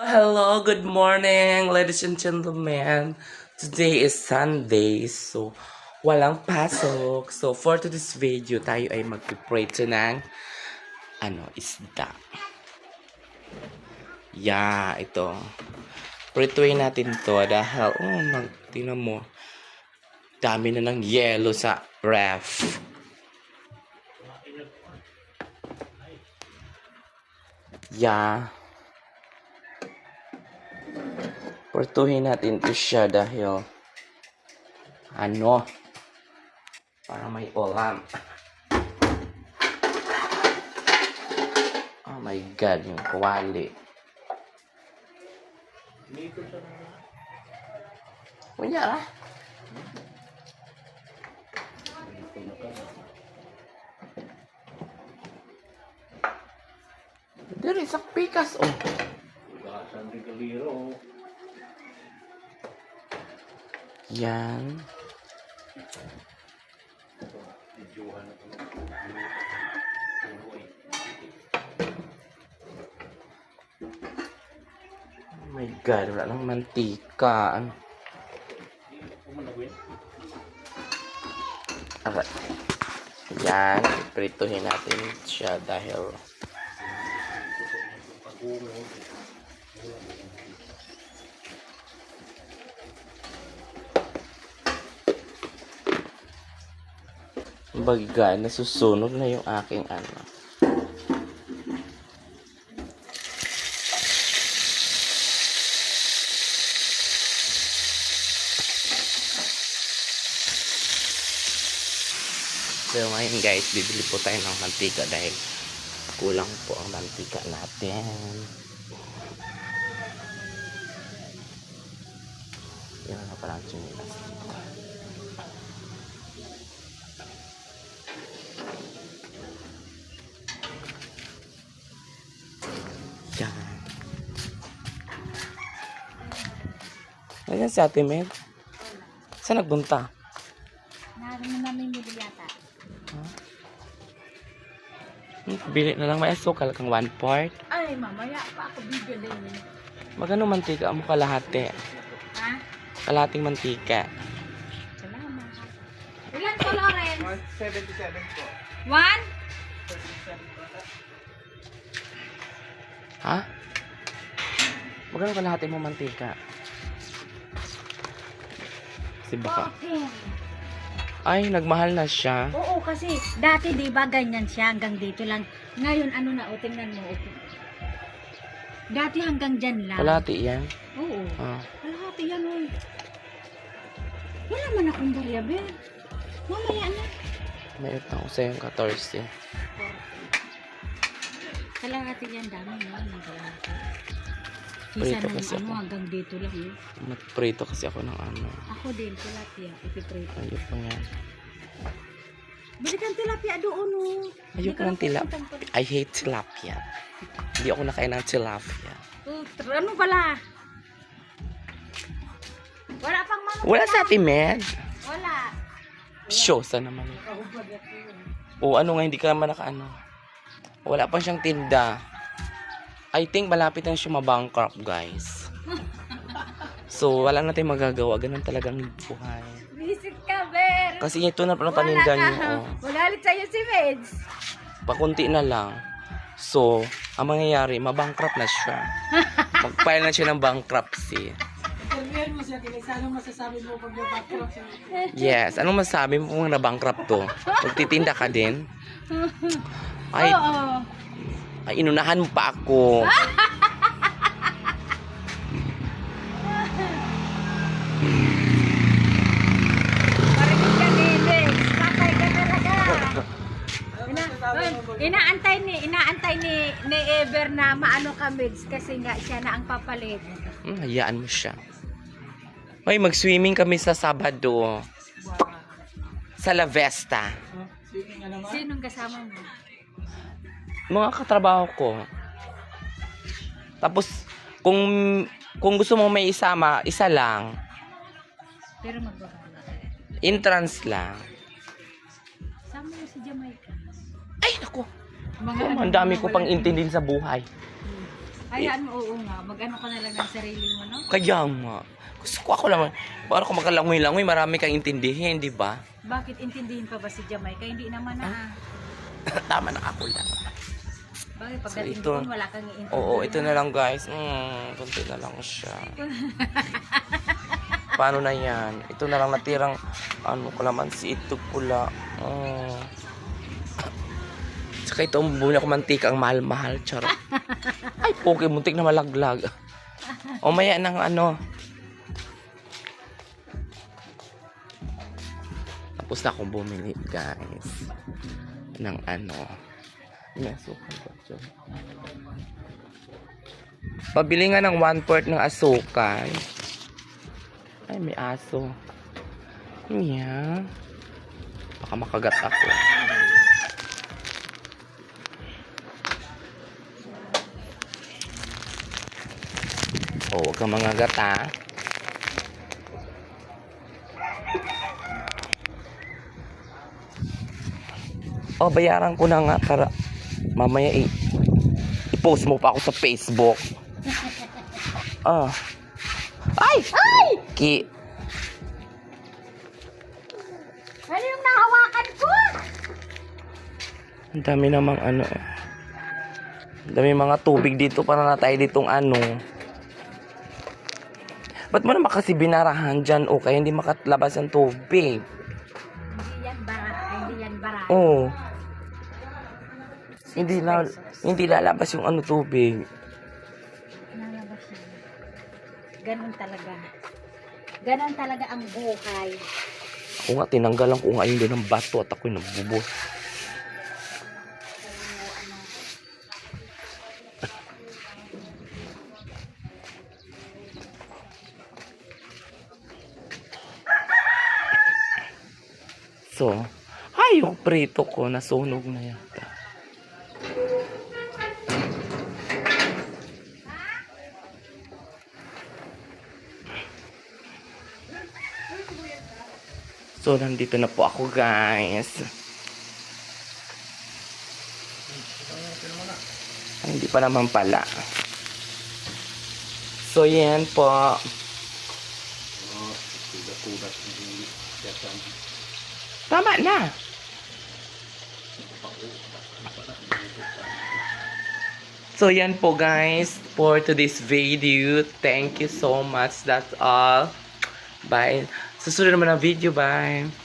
Hello, good morning, ladies and gentlemen. Today is Sunday, so walang pasok. So for today's video, tayo ay mag-prate ng ano, isda. Yeah, ito. Prituin natin to dahil, oh, nag, tingnan mo. Dami na ng yellow sa ref. Yeah. Portuhin natin to siya dahil ano para may ulam. Oh my god, yung kuwali. Kunya ah. Diri sa pikas oh. Yan. Oh my God, wala nang mantika. Ano? Okay. Yan, prituhin natin siya dahil baga, nasusunog na yung aking ano. So ngayon guys, bibili po tayo ng mantika dahil kulang po ang mantika natin. Yan na pala ang. Ayan si Ate Med. Saan nagbunta? Naroon na namin nila yata. Hmm, Bili na lang may asukal kang one part. Ay, mamaya pa ako bibili. Magano mantika mo kalahati? Ha? Kalahating mantika. Salamat. Ilan to, Loren? 177 po. One? Ha? Magano kalahati mo mantika? Kasi baka... Ay, nagmahal na siya. Oo, kasi dati di ba ganyan siya hanggang dito lang. Ngayon ano na, o tingnan mo. Okay. Dati hanggang dyan lang. Kalahati yan. Oo. Ah. Kalahati yan, oy. Wala man akong variable. Mamaya na. Mayroon ako sa yung 14. Kalahati yan, dami na. Kalahati. Prito kasi ano, ako. hanggang dito lang. Eh. Magprito kasi ako ng ano. Ako din, tilapia. Ipiprito. Ayoko po yan. Bili kang tilapia doon, oh. Ayoko ng tilapia. I hate tilapia. Hindi ako nakain ng tilapia. Oh, ano pala? Wala pang mga... Wala sa atin, men. Wala. Show, saan naman yun? O ano nga, hindi ka naman nakaano. Wala pa siyang tinda. I think malapit na siya mabankrupt, guys. So, wala natin magagawa. Ganun talagang buhay. Visit ka, Ber. Kasi ito na pala paninda niyo. Oh. Magalit sa'yo si Meds. Pakunti na lang. So, ang mangyayari, mabankrupt na siya. Mag-file na siya ng bankruptcy. Sabihan mo siya, Kilis, anong masasabi mo pag nabankrupt siya? Yes. Anong masabi mo kung na-bankrupt to? Magtitinda ka din? Ay, Oo. Ay, inunahan mo pa ako. Inaantay ni inaantay ni ni Ever na maano ka Meds kasi nga siya na ang papalit. Hmm, hayaan mo siya. Hoy, mag-swimming kami sa Sabado. Sa La Vesta. Sige nga naman. Sinong kasama mo? Mga katrabaho ko. Tapos, kung kung gusto mo may isama, isa lang. Pero magbabago. Entrance lang. Sama mo si Jamaica. Ay, naku. Mga Ang dami ko pang intindihin sa buhay. Hayaan mo, oo nga. Mag-ano ka na lang ng sarili mo, no? Kaya nga. Gusto ko ako naman. Para kung makalangoy-langoy, marami kang intindihin, di ba? Bakit intindihin pa ba si Jamaica? Hindi naman na. Tama na ako lang. Bakit So, pagdating ito- doon, wala kang? Oo, ito na lang guys. Mm, kunti na lang siya. Paano na yan? Ito na lang natirang ano kalamansi ito pula. Mm. Tsaka ito ang bumili ako mantika ang mahal-mahal. Charot. Ay, poke, muntik na malaglag. O maya ng ano. Tapos na akong bumili guys. Ng ano. May asukal ba dyan? Pabili nga ng one quart ng asukal. Ay, may aso. Yeah. Baka makagat ako. Oh, huwag kang mangagat ah. Oh, bayaran ko na nga para mamaya i- i-post mo pa ako sa Facebook. Ah. Ay! Ay! Ki, Ano yung nahawakan ko? ang dami namang ano. eh. Ang dami mga tubig dito para na tayo ditong ano. Ba't mo naman kasi binarahan dyan o kaya hindi makatlabas ang tubig? Hindi yan bara. Hindi yan bara. Oo. Hindi la hindi lalabas yung ano tubig. Nalabas yun. Ganun talaga. Ganun talaga ang buhay. Ako nga, tinanggalan ko nga yun doon ng bato at ako'y nabubos. So, ay, yung prito ko, nasunog na yata. So, nandito na po ako, guys. Ay, hindi pa naman pala. So, yan po. Tama na. So, yan po, guys, for today's video. Thank you so much. That's all. Bye. Susunod naman ang video. Bye.